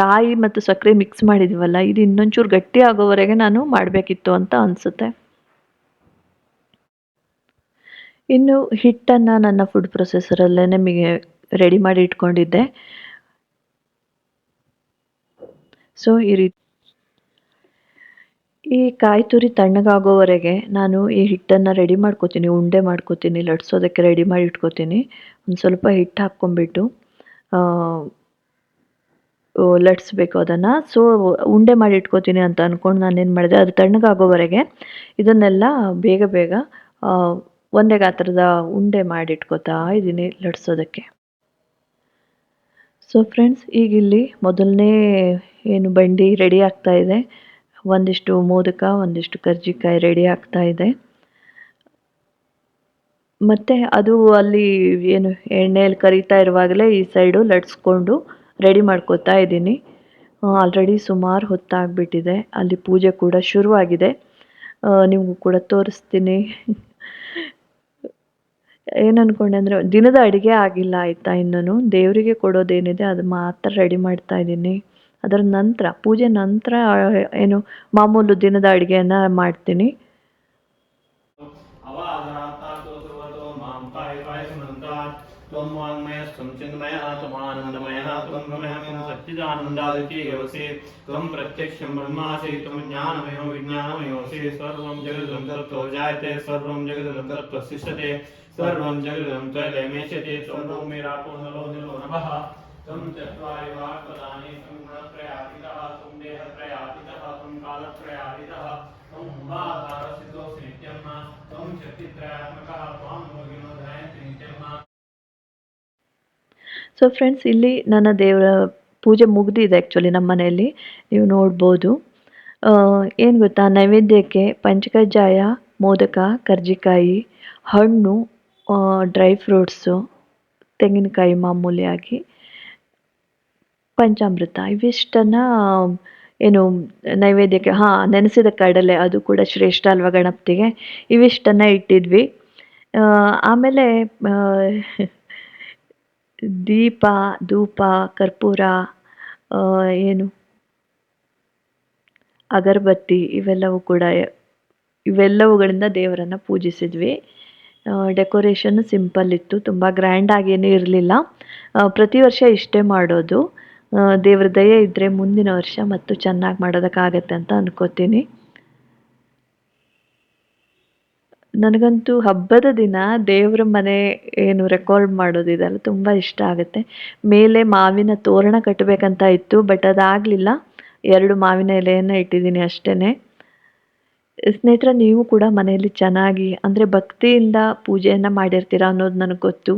ಕಾಯಿ ಮತ್ತು ಸಕ್ಕರೆ ಮಿಕ್ಸ್ ಮಾಡಿದ್ವಲ್ಲ, ಇದು ಇನ್ನೊಂಚೂರು ಗಟ್ಟಿ ಆಗೋವರೆಗೆ ನಾನು ಮಾಡಬೇಕಿತ್ತು ಅಂತ ಅನಿಸುತ್ತೆ. ಇನ್ನು ಹಿಟ್ಟನ್ನು ನನ್ನ ಫುಡ್ ಪ್ರೊಸೆಸರಲ್ಲೇ ನಿಮಗೆ ರೆಡಿ ಮಾಡಿ ಇಟ್ಕೊಂಡಿದ್ದೆ. ಸೊ ಈ ರೀತಿ ಈ ಕಾಯಿ ತುರಿ ತಣ್ಣಗಾಗೋವರೆಗೆ ನಾನು ಈ ಹಿಟ್ಟನ್ನು ರೆಡಿ ಮಾಡ್ಕೋತೀನಿ, ಉಂಡೆ ಮಾಡ್ಕೋತೀನಿ, ಲಟ್ಸೋದಕ್ಕೆ ರೆಡಿ ಮಾಡಿ ಇಟ್ಕೋತೀನಿ. ಒಂದು ಸ್ವಲ್ಪ ಹಿಟ್ಟು ಹಾಕ್ಕೊಂಬಿಟ್ಟು ಲಟ್ಸ್ಬೇಕು ಅದನ್ನು. ಸೊ ಉಂಡೆ ಮಾಡಿ ಇಟ್ಕೋತೀನಿ ಅಂತ ಅಂದ್ಕೊಂಡು ಏನು ಮಾಡಿದೆ, ಅದು ತಣ್ಣಗಾಗೋವರೆಗೆ ಇದನ್ನೆಲ್ಲ ಬೇಗ ಬೇಗ ಒಂದೇ ಗಾತ್ರದ ಉಂಡೆ ಮಾಡಿ ಇಟ್ಕೋತಾ ಇದ್ದೀನಿ ಲಟ್ಸೋದಕ್ಕೆ. ಸೊ ಫ್ರೆಂಡ್ಸ್ ಈಗ ಇಲ್ಲಿ ಮೊದಲನೇ ಏನು ಬಂಡಿ ರೆಡಿ ಆಗ್ತಾ ಇದೆ. ಒಂದಿಷ್ಟು ಮೋದಕ, ಒಂದಿಷ್ಟು ಕರ್ಜಿಕಾಯಿ ರೆಡಿ ಆಗ್ತಾ ಇದೆ. ಮತ್ತು ಅದು ಅಲ್ಲಿ ಏನು ಎಣ್ಣೆಯಲ್ಲಿ ಕರಿತಾ ಇರುವಾಗಲೇ ಈ ಸೈಡು ಲಟ್ಸ್ಕೊಂಡು ರೆಡಿ ಮಾಡ್ಕೋತಾ ಇದ್ದೀನಿ. ಆಲ್ರೆಡಿ ಸುಮಾರು ಹೊತ್ತಾಗ್ಬಿಟ್ಟಿದೆ. ಅಲ್ಲಿ ಪೂಜೆ ಕೂಡ ಶುರುವಾಗಿದೆ. ನಿಮಗೂ ಕೂಡ ತೋರಿಸ್ತೀನಿ. ಏನು ಅಂದ್ಕೊಂಡೆ ಅಂದರೆ ದಿನದ ಅಡುಗೆ ಆಗಿಲ್ಲ ಆಯಿತಾ ಇನ್ನೂ ದೇವರಿಗೆ ಕೊಡೋದೇನಿದೆ ಅದು ಮಾತ್ರ ರೆಡಿ ಮಾಡ್ತಾ ಇದ್ದೀನಿ ಅದರ ನಂತರ ಪೂಜೆ ನಂತರ ಏನು ಮಾಮೂಲು ದಿನದ ಅಡುಗೆಯನ್ನು ಮಾಡ್ತೀನಿ अवादरात्तातो सर्वतो मां पाहि पाहि समन्तात् त्वं वाङ्मयस्त्वं चिन्मयः त्वमानन्दमयः त्वं ब्रह्महं सच्चिदानन्दादिति योऽसि त्वं प्रत्यक्षं ब्रह्मासि त्वं ज्ञानमयो विज्ञानमयोऽसि सर्वं जगदं तत्त्वो जायते सर्वं जगदं तत्त्वं शिष्यते सर्वं जगदं त्वयमेष्यते त्वं भूमिरापो नलो निलो नभः त्वं चत्वारि वाक्पदानि त्वं गुणत्रयातीतः त्वं देहत्रयातीतः त्वं कालत्रयातीतः त्वं उपाधारसिद्धोऽसि नित्यं त्वं शक्तित्रयात्मकः त्वां योगिनो ध्यायन्ति नित्यं ಸೊ ಫ್ರೆಂಡ್ಸ್ ಇಲ್ಲಿ ನನ್ನ ದೇವರ ಪೂಜೆ ಮುಗ್ದಿದೆ ಆ್ಯಕ್ಚುಲಿ ನಮ್ಮ ಮನೆಯಲ್ಲಿ ನೀವು ನೋಡ್ಬೋದು ಏನು ಗೊತ್ತಾ ನೈವೇದ್ಯಕ್ಕೆ ಪಂಚಕಜ್ಜಾಯ ಮೋದಕ ಕರ್ಜಿಕಾಯಿ ಹಣ್ಣು ಡ್ರೈ ಫ್ರೂಟ್ಸು ತೆಂಗಿನಕಾಯಿ ಮಾಮೂಲಿಯಾಗಿ ಪಂಚಾಮೃತ, ಇವಿಷ್ಟನ್ನು, ಏನು, ನೈವೇದ್ಯಕ್ಕೆ, ಹಾಂ, ನೆನೆಸಿದ ಕಡಲೆ ಅದು ಕೂಡ ಶ್ರೇಷ್ಠ ಅಲ್ವಾ ಗಣಪತಿಗೆ? ಇವಿಷ್ಟನ್ನು ಇಟ್ಟಿದ್ವಿ. ಆಮೇಲೆ ದೀಪ, ಧೂಪ, ಕರ್ಪೂರ ಏನು, ಅಗರಬತ್ತಿ, ಇವೆಲ್ಲವೂ ಕೂಡ, ಇವೆಲ್ಲವುಗಳಿಂದ ದೇವರನ್ನು ಪೂಜಿಸಿದ್ವಿ. ಡೆಕೋರೇಷನ್ ಸಿಂಪಲ್ ಇತ್ತು, ತುಂಬ ಗ್ರ್ಯಾಂಡ್ ಆಗೇನೂ ಇರಲಿಲ್ಲ. ಪ್ರತಿ ವರ್ಷ ಇಷ್ಟೇ ಮಾಡೋದು. ದೇವ್ರ ದಯೆ ಇದ್ದರೆ ಮುಂದಿನ ವರ್ಷ ಮತ್ತು ಚೆನ್ನಾಗಿ ಮಾಡೋದಕ್ಕಾಗತ್ತೆ ಅಂತ ಅಂದ್ಕೋತೀನಿ ನನಗಂತೂ ಹಬ್ಬದ ದಿನ ದೇವ್ರ ಮನೆ ಏನು ರೆಕಾರ್ಡ್ ಮಾಡೋದಿದೆಲ್ಲ ತುಂಬ ಇಷ್ಟ ಆಗುತ್ತೆ. ಮೇಲೆ ಮಾವಿನ ತೋರಣ ಕಟ್ಟಬೇಕಂತ ಇತ್ತು ಬಟ್ ಅದಾಗಲಿಲ್ಲ. ಎರಡು ಮಾವಿನ ಎಲೆಯನ್ನು ಇಟ್ಟಿದ್ದೀನಿ ಅಷ್ಟೇ ಸ್ನೇಹಿತರೆ, ನೀವು ಕೂಡ ಮನೆಯಲ್ಲಿ ಚೆನ್ನಾಗಿ, ಅಂದರೆ ಭಕ್ತಿಯಿಂದ ಪೂಜೆಯನ್ನು ಮಾಡಿರ್ತೀರಾ ಅನ್ನೋದು ನನಗೆ ಗೊತ್ತು.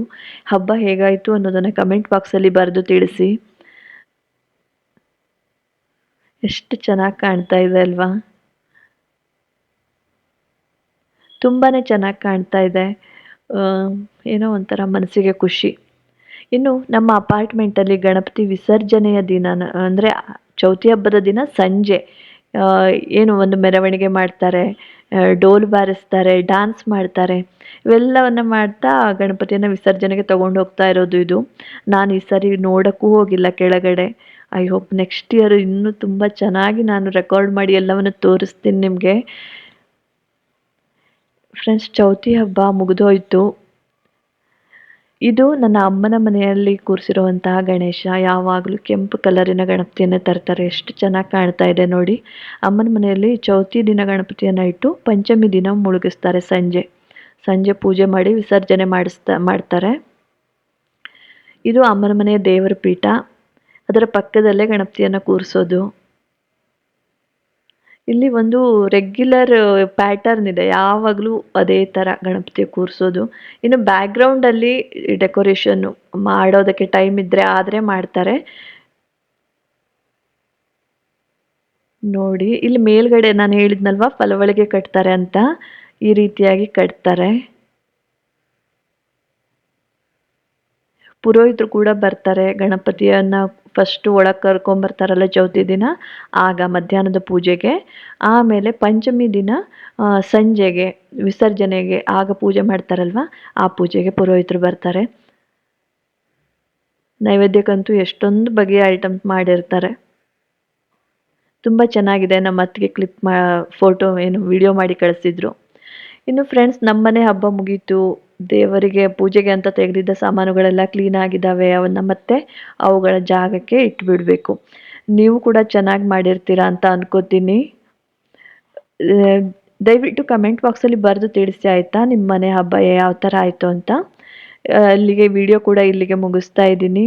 ಹಬ್ಬ ಹೇಗಾಯಿತು ಅನ್ನೋದನ್ನು ಕಮೆಂಟ್ ಬಾಕ್ಸಲ್ಲಿ ಬರೆದು ತಿಳಿಸಿ. ಎಷ್ಟು ಚೆನ್ನಾಗಿ ಕಾಣ್ತಾ ಇದೆ ಅಲ್ವಾ? ತುಂಬಾ ಚೆನ್ನಾಗಿ ಕಾಣ್ತಾ ಇದೆ. ಏನೋ ಒಂಥರ ಮನಸ್ಸಿಗೆ ಖುಷಿ. ಇನ್ನು ನಮ್ಮ ಅಪಾರ್ಟ್ಮೆಂಟಲ್ಲಿ ಗಣಪತಿ ವಿಸರ್ಜನೆಯ ದಿನ ಅಂದರೆ ಚೌತಿ ಹಬ್ಬದ ದಿನ ಸಂಜೆ. ಏನು ಒಂದು ಮೆರವಣಿಗೆ ಮಾಡ್ತಾರೆ ಡೋಲು ಬಾರಿಸ್ತಾರೆ ಡಾನ್ಸ್ ಮಾಡ್ತಾರೆ. ಇವೆಲ್ಲವನ್ನು ಮಾಡ್ತಾ ಗಣಪತಿಯನ್ನು ವಿಸರ್ಜನೆಗೆ ತಗೊಂಡು ಹೋಗ್ತಾ ಇರೋದು ಇದು. ನಾನು ಈ ಸರಿ ನೋಡೋಕ್ಕೂ ಹೋಗಿಲ್ಲ ಕೆಳಗಡೆ. ಐ ಹೋಪ್ ನೆಕ್ಸ್ಟ್ ಇಯರ್ ಇನ್ನೂ ತುಂಬ ಚೆನ್ನಾಗಿ ನಾನು ರೆಕಾರ್ಡ್ ಮಾಡಿ ಎಲ್ಲವನ್ನು ತೋರಿಸ್ತೀನಿ ನಿಮಗೆ. ಫ್ರೆಂಡ್ಸ್ ಚೌತಿ ಹಬ್ಬ ಮುಗಿದೋಯ್ತು. ಇದು ನನ್ನ ಅಮ್ಮನ ಮನೆಯಲ್ಲಿ ಕೂರಿಸಿರುವಂತಹ ಗಣೇಶ. ಯಾವಾಗಲೂ ಕೆಂಪು ಕಲರಿನ ಗಣಪತಿಯನ್ನು ತರ್ತಾರೆ. ಎಷ್ಟು ಚೆನ್ನಾಗಿ ಕಾಣ್ತಾ ಇದೆ ನೋಡಿ. ಅಮ್ಮನ ಮನೆಯಲ್ಲಿ ಚೌತಿ ದಿನ ಗಣಪತಿಯನ್ನು ಇಟ್ಟು ಪಂಚಮಿ ದಿನ ಮುಳುಗಿಸ್ತಾರೆ ಸಂಜೆ. ಸಂಜೆ ಪೂಜೆ ಮಾಡಿ ವಿಸರ್ಜನೆ ಮಾಡಿಸ್ತಾ, ಮಾಡ್ತಾರೆ. ಇದು ಅಮ್ಮನ ಮನೆಯ ದೇವರ ಪೀಠ. ಅದರ ಪಕ್ಕದಲ್ಲೇ ಗಣಪತಿಯನ್ನು ಕೂರಿಸೋದು. ಇಲ್ಲಿ ಒಂದು ರೆಗ್ಯುಲರ್ ಪ್ಯಾಟರ್ನ್ ಇದೆ. ಯಾವಾಗಲೂ ಅದೇ ತರ ಗಣಪತಿ ಕೂರಿಸೋದು. ಇನ್ನು ಬ್ಯಾಕ್ಗ್ರೌಂಡಲ್ಲಿ ಡೆಕೋರೇಷನ್ನು ಮಾಡೋದಕ್ಕೆ ಟೈಮ್ ಇದ್ರೆ ಆದರೆ ಮಾಡ್ತಾರೆ. ನೋಡಿ, ಇಲ್ಲಿ ಮೇಲ್ಗಡೆ ನಾನು ಹೇಳಿದ್ನಲ್ವಾ, ಫಲವಳಿಗೆ ಕಟ್ತಾರೆ ಅಂತ. ಈ ರೀತಿಯಾಗಿ ಕಟ್ತಾರೆ. ಪುರೋಹಿತರು ಕೂಡ ಬರ್ತಾರೆ. ಗಣಪತಿಯನ್ನ ಫಸ್ಟ್ ಒಳಗೆ ಕರ್ಕೊಂಬರ್ತಾರಲ್ಲ ಚೌತಿ ದಿನ, ಆಗ ಮಧ್ಯಾಹ್ನದ ಪೂಜೆಗೆ. ಆಮೇಲೆ ಪಂಚಮಿ ದಿನ ಸಂಜೆಗೆ, ವಿಸರ್ಜನೆಗೆ ಆಗ ಪೂಜೆ ಮಾಡ್ತಾರಲ್ವ? ಆ ಪೂಜೆಗೆ ಪುರೋಹಿತರು ಬರ್ತಾರೆ. ನೈವೇದ್ಯಕ್ಕಂತೂ ಎಷ್ಟೊಂದು ಬಗೆಯ ಐಟಮ್ ಮಾಡಿರ್ತಾರೆ. ತುಂಬ ಚೆನ್ನಾಗಿದೆ. ನಮ್ಮ ಅತ್ತಿಗೆ ಕ್ಲಿಪ್ ಮಾ ಫೋಟೋ ಏನು ವಿಡಿಯೋ ಮಾಡಿ ಕಳಿಸಿದ್ರು. ಇನ್ನು ಫ್ರೆಂಡ್ಸ್ ನಮ್ಮನೆ ಹಬ್ಬ ಮುಗೀತು. ದೇವರಿಗೆ ಪೂಜೆಗೆ ಅಂತ ತೆಗೆದಿದ್ದ ಸಾಮಾನುಗಳೆಲ್ಲ ಕ್ಲೀನ್ ಆಗಿದ್ದಾವೆ, ಅವನ್ನ ಮತ್ತೆ ಅವುಗಳ ಜಾಗಕ್ಕೆ ಇಟ್ಬಿಡಬೇಕು. ನೀವು ಕೂಡ ಚೆನ್ನಾಗಿ ಮಾಡಿರ್ತೀರಾ ಅಂತ ಅನ್ಕೋತೀನಿ. ದಯವಿಟ್ಟು ಕಮೆಂಟ್ ಬಾಕ್ಸಲ್ಲಿ ಬರೆದು ತಿಳಿಸಿ ಆಯಿತಾ? ನಿಮ್ಮ ಮನೆ ಹಬ್ಬ ಯಾವ ಥರ ಆಯಿತು ಅಂತ? ಅಲ್ಲಿಗೆ ವಿಡಿಯೋ ಕೂಡ ಇಲ್ಲಿಗೆ ಮುಗಿಸ್ತಾ ಇದ್ದೀನಿ.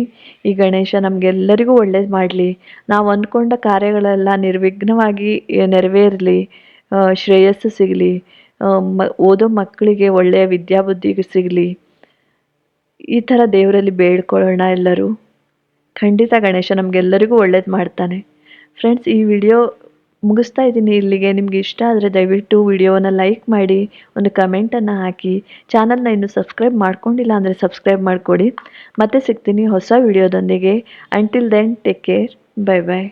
ಈ ಗಣೇಶ ನಮಗೆಲ್ಲರಿಗೂ ಒಳ್ಳೇದು ಮಾಡಲಿ. ನಾವು ಅಂದ್ಕೊಂಡ ಕಾರ್ಯಗಳೆಲ್ಲ ನಿರ್ವಿಘ್ನವಾಗಿ ನೆರವೇರಲಿ. ಶ್ರೇಯಸ್ಸು ಸಿಗಲಿ. ಮ, ಓದೋ ಮಕ್ಕಳಿಗೆ ಒಳ್ಳೆಯ ವಿದ್ಯಾಬುದ್ಧಿ ಸಿಗಲಿ. ಈ ಥರ ದೇವರಲ್ಲಿ ಬೇಡ್ಕೊಳ್ಳೋಣ ಎಲ್ಲರೂ. ಖಂಡಿತ ಗಣೇಶ ನಮಗೆಲ್ಲರಿಗೂ ಒಳ್ಳೇದು ಮಾಡ್ತಾನೆ. ಫ್ರೆಂಡ್ಸ್ ಈ ವಿಡಿಯೋ ಮುಗಿಸ್ತಾ ಇದ್ದೀನಿ. ಇಲ್ಲಿಗೆ ನಿಮ್ಗೆ ಇಷ್ಟ ಆದರೆ ದಯವಿಟ್ಟು ವಿಡಿಯೋನ ಲೈಕ್ ಮಾಡಿ, ಒಂದು ಕಮೆಂಟನ್ನು ಹಾಕಿ. ಚಾನಲ್ನ ಇನ್ನೂ ಸಬ್ಸ್ಕ್ರೈಬ್ ಮಾಡ್ಕೊಂಡಿಲ್ಲ ಅಂದರೆ ಸಬ್ಸ್ಕ್ರೈಬ್ ಮಾಡಿಕೊಡಿ. ಮತ್ತೆ ಸಿಗ್ತೀನಿ ಹೊಸ ವಿಡಿಯೋದೊಂದಿಗೆ. Until then take care bye bye